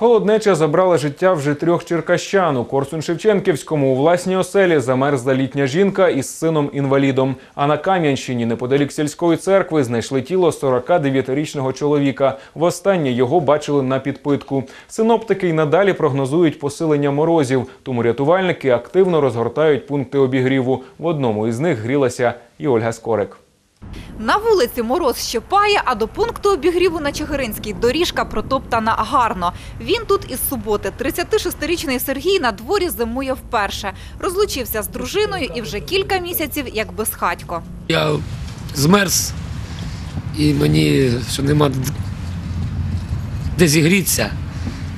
Холоднеча забрала життя вже трьох черкащан. У Корсун-Шевченківському у власній оселі замерзла літня жінка із сином-інвалідом. А на Кам'янщині, неподалік сільської церкви, знайшли тіло 49-річного чоловіка. Востаннє його бачили на підпитку. Синоптики й надалі прогнозують посилення морозів, тому рятувальники активно розгортають пункти обігріву. В одному із них грілася і Ольга Скорик. На вулиці мороз щепає, а до пункту обігріву на Чигиринській доріжка протоптана гарно. Він тут із суботи. 36-річний Сергій на дворі зимує вперше. Розлучився з дружиною і вже кілька місяців як безхатько. Я змерз, і мені що нема де зігрітися.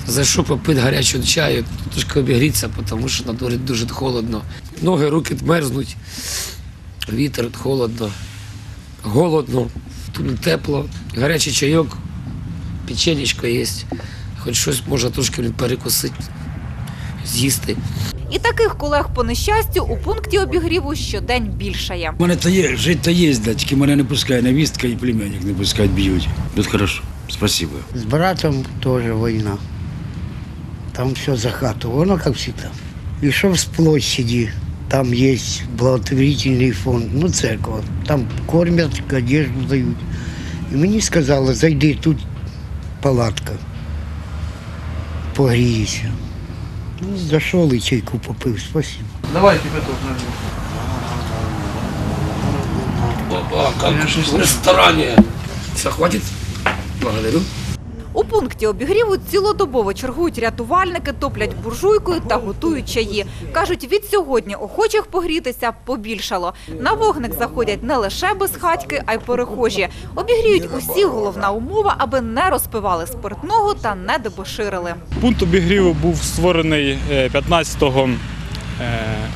Зайшов попити гарячого чаю, трошки обігрітися, тому що на дворі дуже холодно. Ноги, руки мерзнуть, вітер холодно, голодно, тут тепло, гарячий чайок, печенечко є. Хоч щось можна трошки перекусити, з'їсти. І таких колег по нещастю у пункті обігріву щодень більшає. У мене то є, жити то є, да, тільки мене не пускає невістка і племянник не пускають, б'ють. Тут хорошо, спасибо. С братом тоже война. Там все за хату, воно как всегда. И что с площади, там есть благотворительный фонд, ну церковь. Там кормят, одежду дают. И мені сказали, зайди, тут палатка. Погрієшся. Ну, зайшов і чайку попив, спасибо. Давай кипяток Опа, как в ресторане. Все, хватит? Благодарю. У пункті обігріву цілодобово чергують рятувальники, топлять буржуйкою та готують чаї. Кажуть, від сьогодні охочих погрітися побільшало. На вогник заходять не лише безхатьки, а й перехожі. Обігріють усі головна умова, аби не розпивали спиртного та не дебоширили. Пункт обігріву був створений е, 15 е,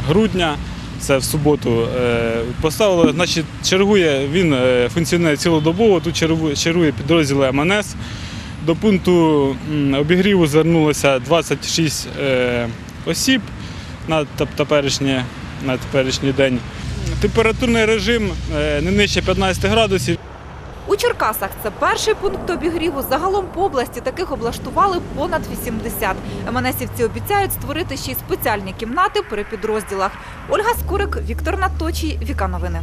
грудня. Це в суботу е, поставили, значить, чергує, він е, функціонує цілодобово, тут чергує підрозділи МНС. До пункту обігріву звернулося 26 е, осіб на теп- теперішнє, на теперішній день. Температурний режим е, не нижче 15 градусів. У Черкасах це перший пункт обігріву. Загалом по області таких облаштували понад 80. МНСівці обіцяють створити ще й спеціальні кімнати при підрозділах. Ольга Скорик, Віктор Наточій, Віка Новини.